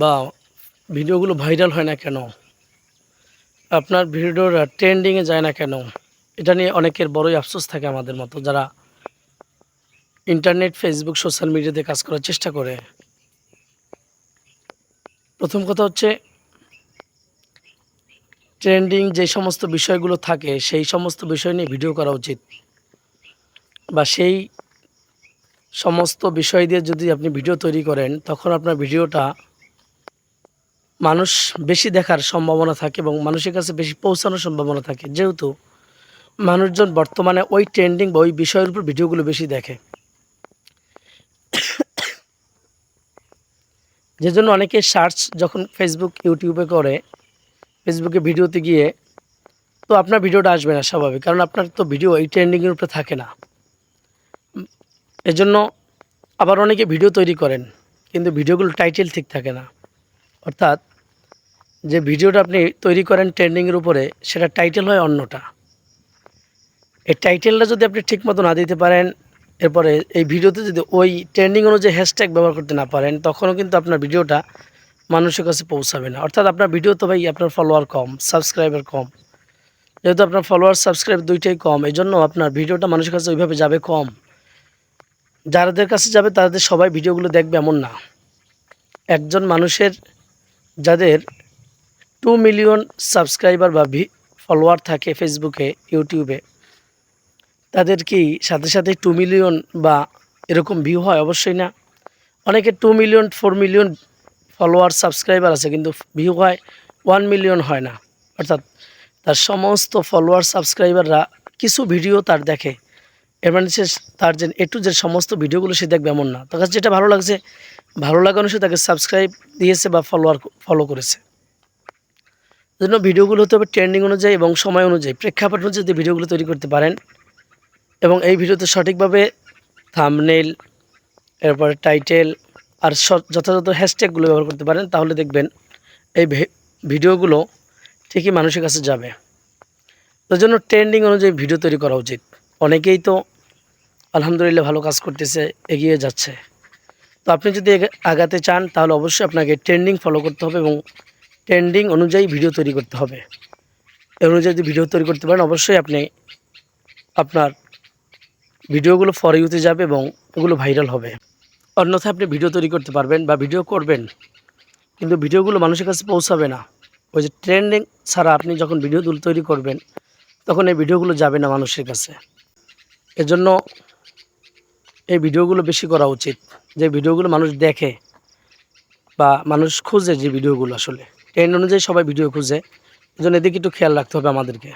বা ভিডিওগুলো ভাইরাল হয় না কেন? আপনার ভিডিওটা ট্রেন্ডিংয়ে যায় না কেন? এটা নিয়ে অনেকের বড়ই আফসোস থাকে আমাদের মতো, যারা ইন্টারনেট, ফেসবুক, সোশ্যাল মিডিয়াতে কাজ করার চেষ্টা করে। প্রথম কথা হচ্ছে, ট্রেন্ডিং যে সমস্ত বিষয়গুলো থাকে, সেই সমস্ত বিষয় নিয়ে ভিডিও করা উচিত। বা সেই সমস্ত বিষয় দিয়ে যদি আপনি ভিডিও তৈরি করেন, তখন আপনার ভিডিওটা মানুষ বেশি দেখার সম্ভাবনা থাকে এবং মানুষের কাছে বেশি পৌঁছানোর সম্ভাবনা থাকে। যেহেতু মানুষজন বর্তমানে ওই ট্রেন্ডিং বা ওই বিষয়ের উপর ভিডিওগুলো বেশি দেখে। যে জন্য অনেকে সার্চ যখন ফেসবুক ইউটিউবে করে ফেসবুকে ভিডিওতে গিয়ে, তো আপনার ভিডিওটা আসবে না স্বাভাবিক, কারণ আপনার তো ভিডিও এই ট্রেন্ডিংয়ের উপরে থাকে না। এজন্য আবার অনেকে ভিডিও তৈরি করেন, কিন্তু ভিডিওগুলো টাইটেল ঠিক থাকে না। অর্থাৎ যে ভিডিওটা আপনি তৈরি করেন ট্রেন্ডিংয়ের উপরে সেটা টাইটেল হয় অন্যটা। এই টাইটেলটা যদি আপনি ঠিক মতো না দিতে পারেন, এরপরে এই ভিডিওতে যদি ওই ট্রেন্ডিং অনুযায়ী হ্যাশট্যাগ ব্যবহার করতে না পারেন, তখনও কিন্তু আপনার ভিডিওটা মানুষের কাছে পৌঁছাবে না। অর্থাৎ আপনার ভিডিও তো ভাই আপনার ফলোয়ার কম সাবস্ক্রাইবার কম। যেহেতু আপনার ফলোয়ার সাবস্ক্রাইব দুইটাই কম এই জন্য আপনার ভিডিওটা মানুষের কাছে ওইভাবে যাবে কম। যাদের কাছে যাবে, তাদের সবাই ভিডিওগুলো দেখবে এমন না। একজন মানুষের, যাদের টু মিলিয়ন সাবস্ক্রাইবার বা ফলোয়ার থাকে ফেসবুকে ইউটিউবে তাদের কি সাথে সাথে টু মিলিয়ন বা এরকম ভিউ হয়? অবশ্যই না। অনেকে two million four million follower subscriber আছে, কিন্তু ভিউ হয় ওয়ান মিলিয়ন হয় না। অর্থাৎ তার সমস্ত ফলোয়ার সাবস্ক্রাইবাররা কিছু ভিডিও তার দেখে। এর মানে সে তার যে এ টু যে সমস্ত ভিডিওগুলো সে দেখবে এমন না। তার কাছে যেটা ভালো লাগছে, ভালো লাগা অনুসারে তাকে সাবস্ক্রাইব দিয়েছে বা ফলোয়ার ফলো করেছে। জন্য ভিডিওগুলো হতে হবে ট্রেন্ডিং অনুযায়ী এবং সময় অনুযায়ী। প্রেক্ষাপট অনুযায়ী যদি ভিডিওগুলো তৈরি করতে পারেন এবং এই ভিডিওতে সঠিকভাবে থামনেল এরপরে টাইটেল আর যথাযথ হ্যাশট্যাগুলো ব্যবহার করতে পারেন, তাহলে দেখবেন এই ভিডিওগুলো ঠিকই মানুষের কাছে যাবে। তার জন্য ট্রেন্ডিং অনুযায়ী ভিডিও তৈরি করা উচিত। অনেকেই তো আলহামদুলিল্লাহ ভালো কাজ করতেছে, এগিয়ে যাচ্ছে। তো আপনি যদি আগাতে চান, তাহলে অবশ্যই আপনাকে ট্রেন্ডিং ফলো করতে হবে এবং ট্রেন্ডিং অনুযায়ী ভিডিও তৈরি করতে হবে। এ অনুযায়ী যদি ভিডিও তৈরি করতে পারেন, অবশ্যই আপনি আপনার ভিডিওগুলো ফর ইউতে যাবে এবং এগুলো ভাইরাল হবে। অন্যথায় আপনি ভিডিও তৈরি করতে পারবেন বা ভিডিও করবেন, কিন্তু ভিডিওগুলো মানুষের কাছে পৌঁছাবে না। ওই যে ট্রেন্ডিং ছাড়া আপনি যখন ভিডিওগুলো তৈরি করবেন, তখন এই ভিডিওগুলো যাবে না মানুষের কাছে। এজন্য এই ভিডিওগুলো বেশি করা উচিত। যে ভিডিওগুলো মানুষ দেখে বা মানুষ খুঁজে যে ভিডিওগুলো আসলে। ট্রেন্ড অনুযায়ী সবাই ভিডিও খুঁজে। এই জন্য এদিকে একটু খেয়াল রাখতে হবে আমাদেরকে।